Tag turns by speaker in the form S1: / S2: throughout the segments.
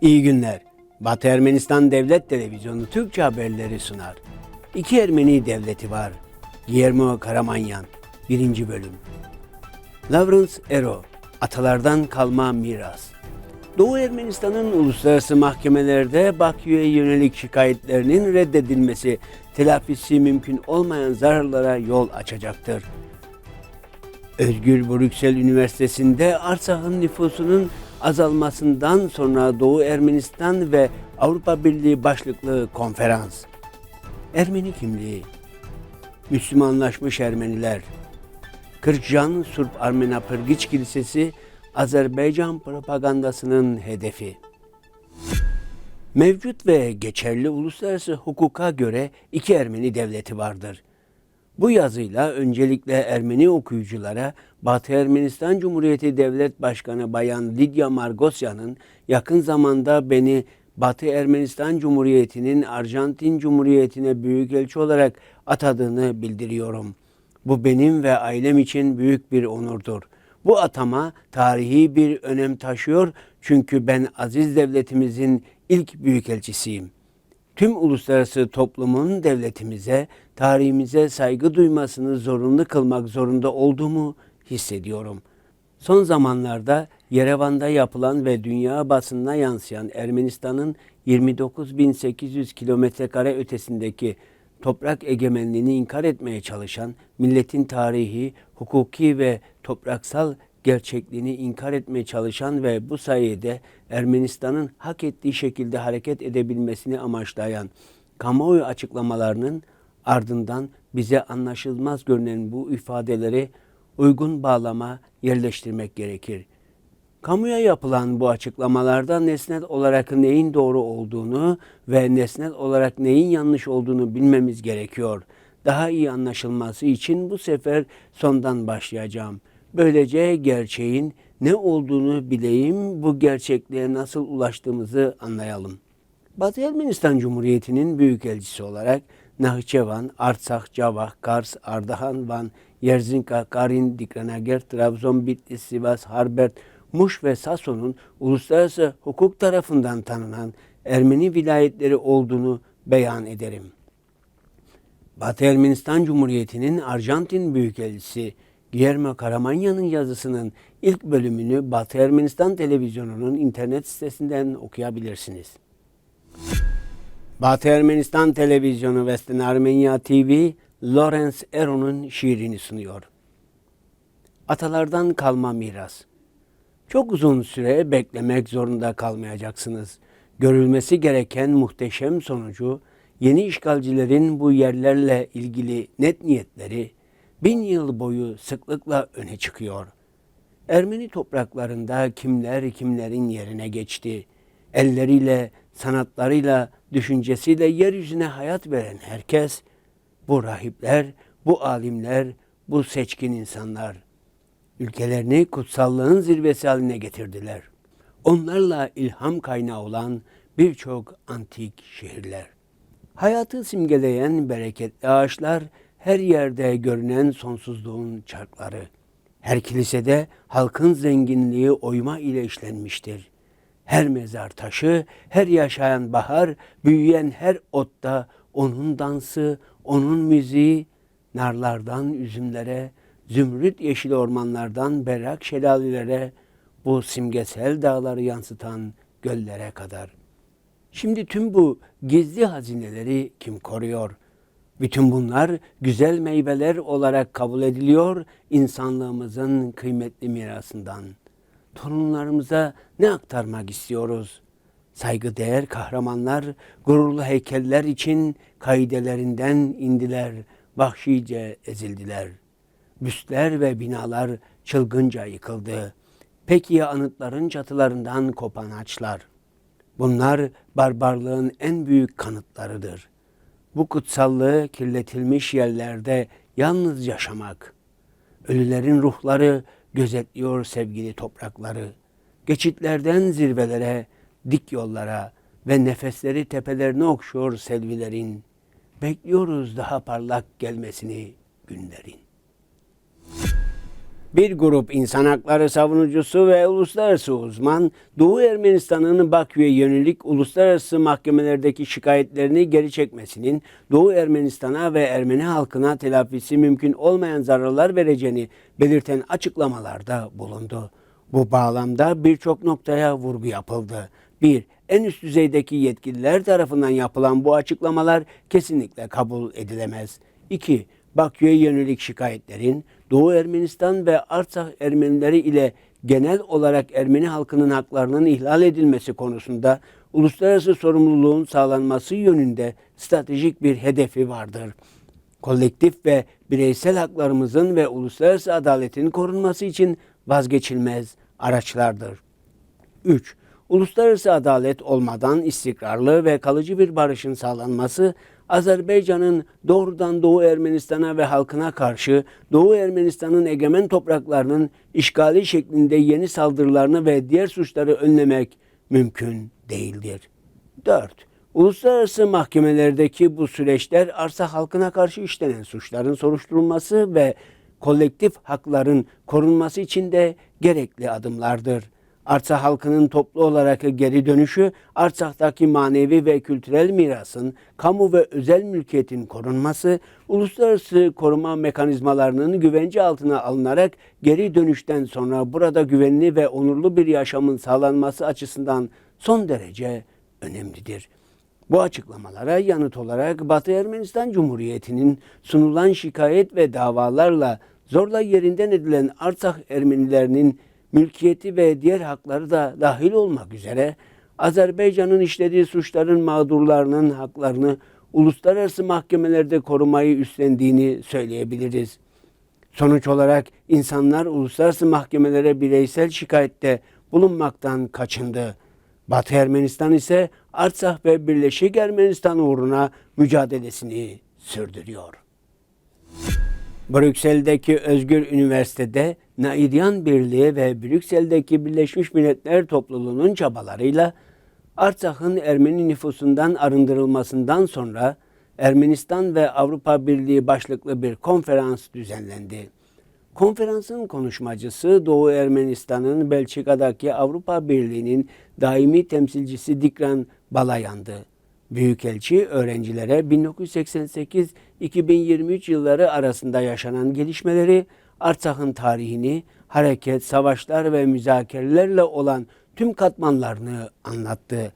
S1: İyi günler. Batı Ermenistan Devlet Televizyonu Türkçe haberleri sunar. İki Ermeni devleti var. Guillermo Karamanyan 1. bölüm. Lawrence Ero Atalardan kalma miras. Doğu Ermenistan'ın uluslararası mahkemelerde Bakü'ye yönelik şikayetlerinin reddedilmesi telafisi mümkün olmayan zararlara yol açacaktır. Özgür Brüksel Üniversitesi'nde Artsak'ın nüfusunun azalmasından sonra Doğu Ermenistan ve Avrupa Birliği başlıklı konferans. Ermeni kimliği, Müslümanlaşmış Ermeniler, Kırkcan Surp Armenapırgiç Kilisesi Azerbaycan propagandasının hedefi. Mevcut ve geçerli uluslararası hukuka göre iki Ermeni devleti vardır. Bu yazıyla öncelikle Ermeni okuyuculara Batı Ermenistan Cumhuriyeti Devlet Başkanı Bayan Lidya Margosya'nın yakın zamanda beni Batı Ermenistan Cumhuriyeti'nin Arjantin Cumhuriyeti'ne büyükelçi olarak atadığını bildiriyorum. Bu benim ve ailem için büyük bir onurdur. Bu atama tarihi bir önem taşıyor çünkü ben aziz devletimizin ilk büyükelçisiyim tüm uluslararası toplumun devletimize, tarihimize saygı duymasını zorunlu kılmak zorunda olduğumu hissediyorum. Son zamanlarda Yerevan'da yapılan ve dünya basınına yansıyan Ermenistan'ın 29.800 kilometre kare ötesindeki toprak egemenliğini inkar etmeye çalışan, milletin tarihi, hukuki ve topraksal gerçekliğini inkar etmeye çalışan ve bu sayede Ermenistan'ın hak ettiği şekilde hareket edebilmesini amaçlayan kamuoyu açıklamalarının ardından bize anlaşılmaz görünen bu ifadeleri uygun bağlama yerleştirmek gerekir. Kamuya yapılan bu açıklamalarda nesnel olarak neyin doğru olduğunu ve nesnel olarak neyin yanlış olduğunu bilmemiz gerekiyor. Daha iyi anlaşılması için bu sefer sondan başlayacağım. Böylece gerçeğin ne olduğunu bileyim, bu gerçekliğe nasıl ulaştığımızı anlayalım. Batı Ermenistan Cumhuriyeti'nin büyükelçisi olarak Nahçıvan, Artsak, Cavak, Kars, Ardahan, Van, Yerzinka, Karin, Dikranager, Trabzon, Bitlis, Sivas, Harbert, Muş ve Sason'un uluslararası hukuk tarafından tanınan Ermeni vilayetleri olduğunu beyan ederim. Batı Ermenistan Cumhuriyeti'nin Arjantin Büyükelçisi Guillermo Karamanya'nın yazısının ilk bölümünü Batı Ermenistan Televizyonu'nun internet sitesinden okuyabilirsiniz. Batı Ermenistan Televizyonu Western Armenia TV, Lawrence Eron'un şiirini sunuyor. Atalardan kalma miras. Çok uzun süre beklemek zorunda kalmayacaksınız. Görülmesi gereken muhteşem sonucu, yeni işgalcilerin bu yerlerle ilgili net niyetleri, bin yıl boyu sıklıkla öne çıkıyor. Ermeni topraklarında kimler kimlerin yerine geçti. Elleriyle, sanatlarıyla, düşüncesiyle yeryüzüne hayat veren herkes, bu rahipler, bu alimler, bu seçkin insanlar. Ülkelerini kutsallığın zirvesi haline getirdiler. Onlarla ilham kaynağı olan birçok antik şehirler. Hayatı simgeleyen bereketli ağaçlar, her yerde görünen sonsuzluğun çarkları. Her kilisede halkın zenginliği oyma ile işlenmiştir. Her mezar taşı, her yaşayan bahar, büyüyen her otta onun dansı, onun müziği, narlardan üzümlere, zümrüt yeşil ormanlardan berrak şelalelere, bu simgesel dağları yansıtan göllere kadar. Şimdi tüm bu gizli hazineleri kim koruyor? Bütün bunlar güzel meyveler olarak kabul ediliyor insanlığımızın kıymetli mirasından. Torunlarımıza ne aktarmak istiyoruz? Saygıdeğer kahramanlar gururlu heykeller için kaidelerinden indiler, vahşice ezildiler. Büstler ve binalar çılgınca yıkıldı. Peki ya anıtların çatılarından kopan ağaçlar? Bunlar barbarlığın en büyük kanıtlarıdır. Bu kutsallığı kirletilmiş yerlerde yalnız yaşamak. Ölülerin ruhları gözetliyor sevgili toprakları. Geçitlerden zirvelere, dik yollara ve nefesleri tepelerine okşuyor selvilerin. Bekliyoruz daha parlak gelmesini günlerin. Bir grup insan hakları savunucusu ve uluslararası uzman, Doğu Ermenistan'ın Bakü'ye yönelik uluslararası mahkemelerdeki şikayetlerini geri çekmesinin Doğu Ermenistan'a ve Ermeni halkına telafisi mümkün olmayan zararlar vereceğini belirten açıklamalarda bulundu. Bu bağlamda birçok noktaya vurgu yapıldı. 1. En üst düzeydeki yetkililer tarafından yapılan bu açıklamalar kesinlikle kabul edilemez. 2. Bakü'ye yönelik şikayetlerin Doğu Ermenistan ve Artsakh Ermenileri ile genel olarak Ermeni halkının haklarının ihlal edilmesi konusunda uluslararası sorumluluğun sağlanması yönünde stratejik bir hedefi vardır. Kolektif ve bireysel haklarımızın ve uluslararası adaletin korunması için vazgeçilmez araçlardır. 3. Uluslararası adalet olmadan istikrarlı ve kalıcı bir barışın sağlanması Azerbaycan'ın doğrudan Doğu Ermenistan'a ve halkına karşı Doğu Ermenistan'ın egemen topraklarının işgali şeklinde yeni saldırılarını ve diğer suçları önlemek mümkün değildir. 4. Uluslararası mahkemelerdeki bu süreçler arsa halkına karşı işlenen suçların soruşturulması ve kolektif hakların korunması için de gerekli adımlardır. Arsa halkının toplu olarak geri dönüşü, Artsak'taki manevi ve kültürel mirasın, kamu ve özel mülkiyetin korunması, uluslararası koruma mekanizmalarının güvence altına alınarak geri dönüşten sonra burada güvenli ve onurlu bir yaşamın sağlanması açısından son derece önemlidir. Bu açıklamalara yanıt olarak Batı Ermenistan Cumhuriyeti'nin sunulan şikayet ve davalarla zorla yerinden edilen Artsakh Ermenilerinin mülkiyeti ve diğer hakları da dahil olmak üzere Azerbaycan'ın işlediği suçların mağdurlarının haklarını uluslararası mahkemelerde korumayı üstlendiğini söyleyebiliriz. Sonuç olarak insanlar uluslararası mahkemelere bireysel şikayette bulunmaktan kaçındı. Batı Ermenistan ise Artsakh ve Birleşik Ermenistan uğruna mücadelesini sürdürüyor. Brüksel'deki Özgür Üniversitede Naidyan Birliği ve Brüksel'deki Birleşmiş Milletler Topluluğu'nun çabalarıyla Artsak'ın Ermeni nüfusundan arındırılmasından sonra Ermenistan ve Avrupa Birliği başlıklı bir konferans düzenlendi. Konferansın konuşmacısı Doğu Ermenistan'ın Belçika'daki Avrupa Birliği'nin daimi temsilcisi Dikran Balayan'dı. Büyükelçi öğrencilere 1988-2023 yılları arasında yaşanan gelişmeleri, Artsak'ın tarihini, hareket, savaşlar ve müzakerelerle olan tüm katmanlarını anlattı.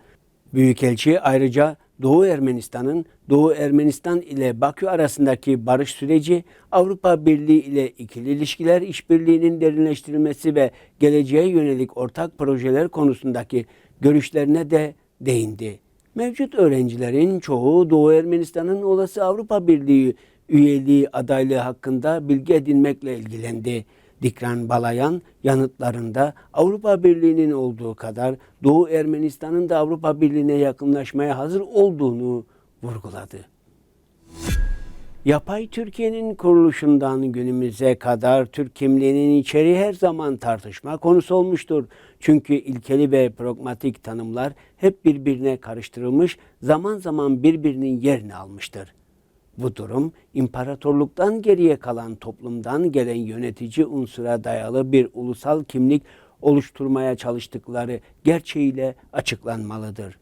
S1: Büyükelçi ayrıca Doğu Ermenistan'ın Doğu Ermenistan ile Bakü arasındaki barış süreci, Avrupa Birliği ile ikili ilişkiler işbirliğinin derinleştirilmesi ve geleceğe yönelik ortak projeler konusundaki görüşlerine de değindi. Mevcut öğrencilerin çoğu Doğu Ermenistan'ın olası Avrupa Birliği üyeliği adaylığı hakkında bilgi edinmekle ilgilendi. Dikran Balayan yanıtlarında Avrupa Birliği'nin olduğu kadar Doğu Ermenistan'ın da Avrupa Birliği'ne yakınlaşmaya hazır olduğunu vurguladı. Yapay Türkiye'nin kuruluşundan günümüze kadar Türk kimliğinin içeriği her zaman tartışma konusu olmuştur. Çünkü ilkeli ve pragmatik tanımlar hep birbirine karıştırılmış, zaman zaman birbirinin yerini almıştır. Bu durum imparatorluktan geriye kalan toplumdan gelen yönetici unsura dayalı bir ulusal kimlik oluşturmaya çalıştıkları gerçeğiyle açıklanmalıdır.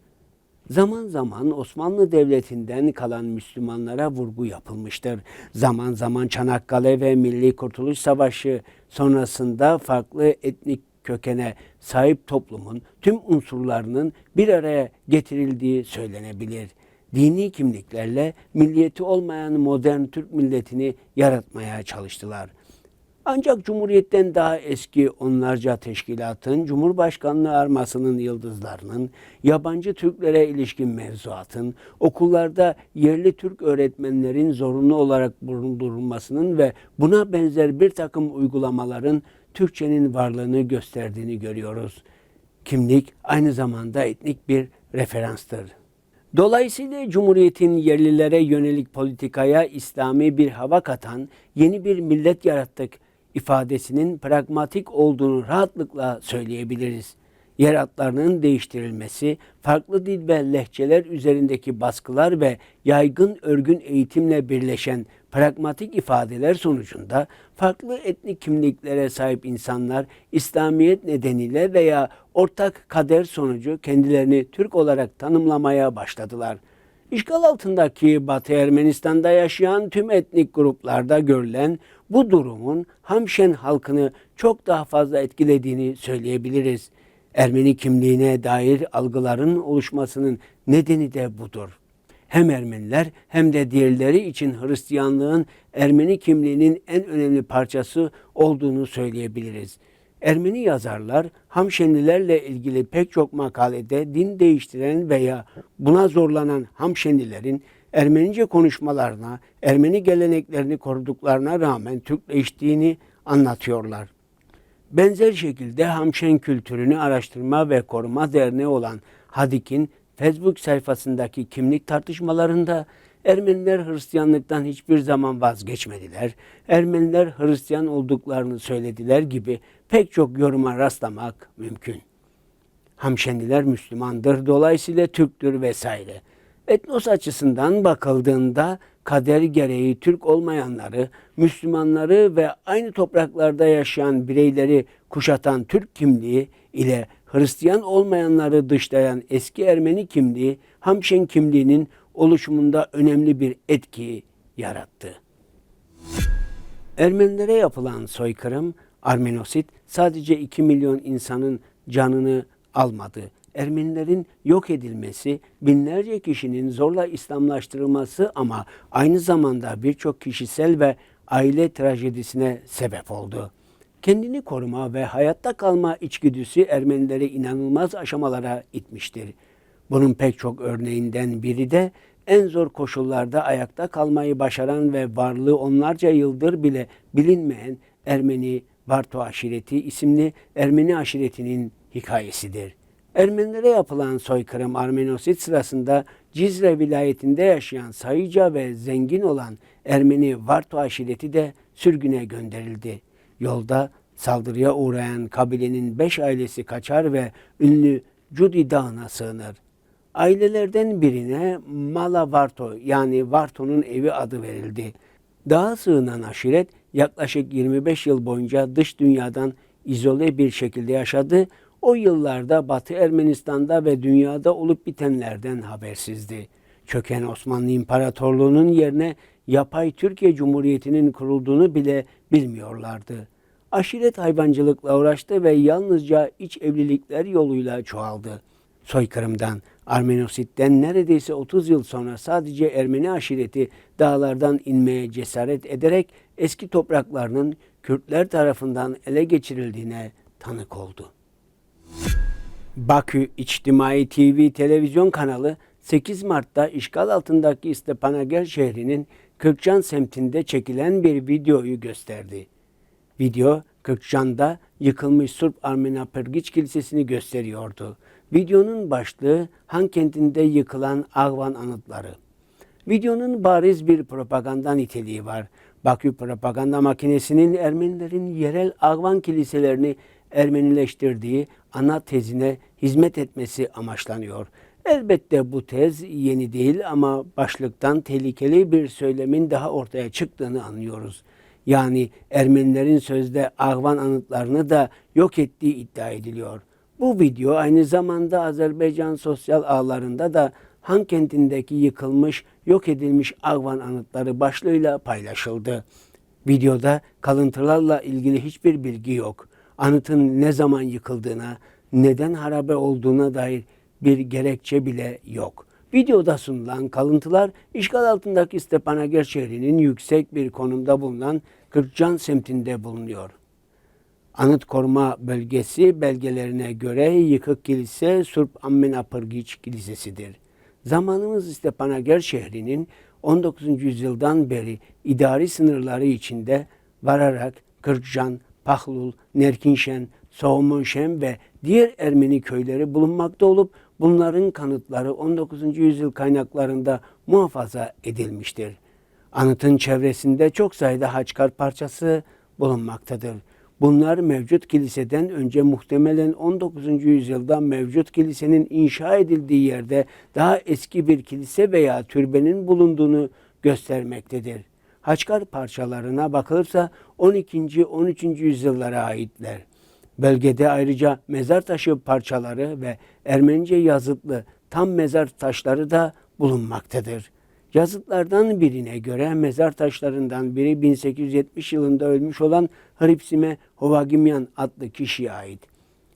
S1: Zaman zaman Osmanlı Devleti'nden kalan Müslümanlara vurgu yapılmıştır. Zaman zaman Çanakkale ve Milli Kurtuluş Savaşı sonrasında farklı etnik kökene sahip toplumun tüm unsurlarının bir araya getirildiği söylenebilir. Dini kimliklerle milliyeti olmayan modern Türk milletini yaratmaya çalıştılar. Ancak Cumhuriyet'ten daha eski onlarca teşkilatın, Cumhurbaşkanlığı armasının yıldızlarının, yabancı Türklere ilişkin mevzuatın, okullarda yerli Türk öğretmenlerin zorunlu olarak bulundurulmasının ve buna benzer bir takım uygulamaların Türkçenin varlığını gösterdiğini görüyoruz. Kimlik aynı zamanda etnik bir referanstır. Dolayısıyla Cumhuriyet'in yerlilere yönelik politikaya İslami bir hava katan yeni bir millet yarattık ifadesinin pragmatik olduğunu rahatlıkla söyleyebiliriz. yer adlarının değiştirilmesi, farklı dil ve lehçeler üzerindeki baskılar ve yaygın örgün eğitimle birleşen pragmatik ifadeler sonucunda farklı etnik kimliklere sahip insanlar İslamiyet nedeniyle veya ortak kader sonucu kendilerini Türk olarak tanımlamaya başladılar. İşgal altındaki Batı Ermenistan'da yaşayan tüm etnik gruplarda görülen bu durumun Hamşen halkını çok daha fazla etkilediğini söyleyebiliriz. Ermeni kimliğine dair algıların oluşmasının nedeni de budur. Hem Ermeniler hem de diğerleri için Hristiyanlığın Ermeni kimliğinin en önemli parçası olduğunu söyleyebiliriz. Ermeni yazarlar Hamşenlilerle ilgili pek çok makalede din değiştiren veya buna zorlanan Hamşenlilerin Ermenice konuşmalarına, Ermeni geleneklerini koruduklarına rağmen Türkleştiğini anlatıyorlar. Benzer şekilde Hamşen kültürünü araştırma ve koruma derneği olan Hadik'in Facebook sayfasındaki kimlik tartışmalarında Ermeniler Hristiyanlıktan hiçbir zaman vazgeçmediler. Ermeniler Hristiyan olduklarını söylediler gibi pek çok yoruma rastlamak mümkün. Hamşenliler Müslümandır, dolayısıyla Türktür vesaire. Etnos açısından bakıldığında kader gereği Türk olmayanları, Müslümanları ve aynı topraklarda yaşayan bireyleri kuşatan Türk kimliği ile Hristiyan olmayanları dışlayan eski Ermeni kimliği, Hamşen kimliğinin oluşumunda önemli bir etki yarattı. Ermenilere yapılan soykırım, Armenosit sadece 2 milyon insanın canını almadı. Ermenilerin yok edilmesi, binlerce kişinin zorla İslamlaştırılması ama aynı zamanda birçok kişisel ve aile trajedisine sebep oldu. Kendini koruma ve hayatta kalma içgüdüsü Ermenileri inanılmaz aşamalara itmiştir. Bunun pek çok örneğinden biri de en zor koşullarda ayakta kalmayı başaran ve varlığı onlarca yıldır bile bilinmeyen Ermeni Varto aşireti isimli Ermeni aşiretinin hikayesidir. Ermenilere yapılan soykırım Armenosit sırasında Cizre vilayetinde yaşayan sayıca ve zengin olan Ermeni Varto aşireti de sürgüne gönderildi. Yolda saldırıya uğrayan kabilenin beş ailesi kaçar ve ünlü Cudi Dağı'na sığınır. Ailelerden birine Mala Varto yani Varto'nun evi adı verildi. Dağa sığınan aşiret yaklaşık 25 yıl boyunca dış dünyadan izole bir şekilde yaşadı. O yıllarda Batı Ermenistan'da ve dünyada olup bitenlerden habersizdi. Çöken Osmanlı İmparatorluğu'nun yerine yapay Türkiye Cumhuriyeti'nin kurulduğunu bile bilmiyorlardı. Aşiret hayvancılıkla uğraştı ve yalnızca iç evlilikler yoluyla çoğaldı. Soykırımdan, Armenosit'ten neredeyse 30 yıl sonra sadece Ermeni aşireti dağlardan inmeye cesaret ederek eski topraklarının Kürtler tarafından ele geçirildiğine tanık oldu. Bakü İçtimai TV televizyon kanalı 8 Mart'ta işgal altındaki Stepanager şehrinin Kırkcan semtinde çekilen bir videoyu gösterdi. Video Kırkcan'da yıkılmış Surp Armena Pırgiç Kilisesi'ni gösteriyordu. Videonun başlığı Han kentinde yıkılan Ağvan anıtları. Videonun bariz bir propaganda niteliği var. Bakü propaganda makinesinin Ermenilerin yerel Ağvan kiliselerini Ermenileştirdiği ana tezine hizmet etmesi amaçlanıyor. Elbette bu tez yeni değil ama başlıktan tehlikeli bir söylemin daha ortaya çıktığını anlıyoruz. Yani Ermenilerin sözde Ağvan anıtlarını da yok ettiği iddia ediliyor. Bu video aynı zamanda Azerbaycan sosyal ağlarında da Han kentindeki yıkılmış, yok edilmiş Ağvan anıtları başlığıyla paylaşıldı. Videoda kalıntılarla ilgili hiçbir bilgi yok. Anıtın ne zaman yıkıldığına, neden harabe olduğuna dair bir gerekçe bile yok. Videoda sunulan kalıntılar işgal altındaki Stepanager şehrinin yüksek bir konumda bulunan Kırkcan semtinde bulunuyor. Anıt koruma bölgesi belgelerine göre yıkık kilise Surp Ammena Pırgiç Kilisesi'dir. Zamanımız Stepanager şehrinin 19. yüzyıldan beri idari sınırları içinde vararak Kırkcan, Pahlul, Nerkinşen, Soğumonşen ve diğer Ermeni köyleri bulunmakta olup bunların kanıtları 19. yüzyıl kaynaklarında muhafaza edilmiştir. Anıtın çevresinde çok sayıda haçkar parçası bulunmaktadır. Bunlar mevcut kiliseden önce muhtemelen 19. yüzyılda mevcut kilisenin inşa edildiği yerde daha eski bir kilise veya türbenin bulunduğunu göstermektedir. Haçkar parçalarına bakılırsa 12. 13. yüzyıllara aitler. Bölgede ayrıca mezar taşı parçaları ve Ermenice yazıtlı tam mezar taşları da bulunmaktadır. Yazıtlardan birine göre mezar taşlarından biri 1870 yılında ölmüş olan Hripsime Hovagimyan adlı kişiye ait.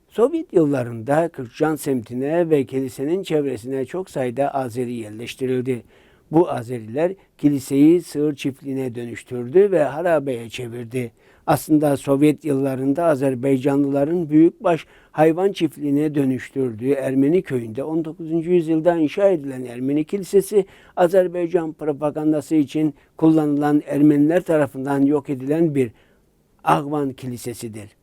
S1: Sovyet yıllarında Kırkcan semtine ve kilisenin çevresine çok sayıda Azeri yerleştirildi. Bu Azeriler kiliseyi sığır çiftliğine dönüştürdü ve harabeye çevirdi. Aslında Sovyet yıllarında Azerbaycanlıların büyükbaş hayvan çiftliğine dönüştürdüğü Ermeni köyünde 19. yüzyılda inşa edilen Ermeni kilisesi Azerbaycan propagandası için kullanılan Ermeniler tarafından yok edilen bir Ağvan kilisesidir.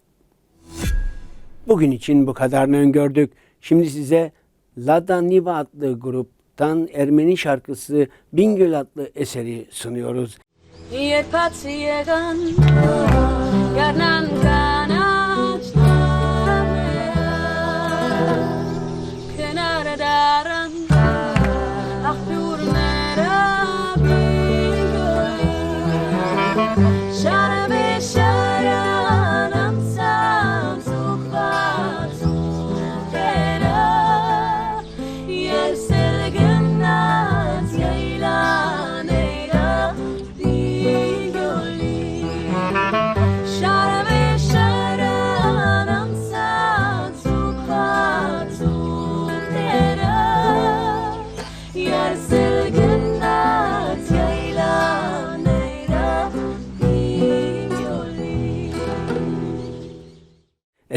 S1: Bugün için bu kadarını öngördük. Şimdi size Lada Niva adlı gruptan Ermeni şarkısı Bingöl adlı eseri sunuyoruz.
S2: iet pat ziegan, garnan kanan.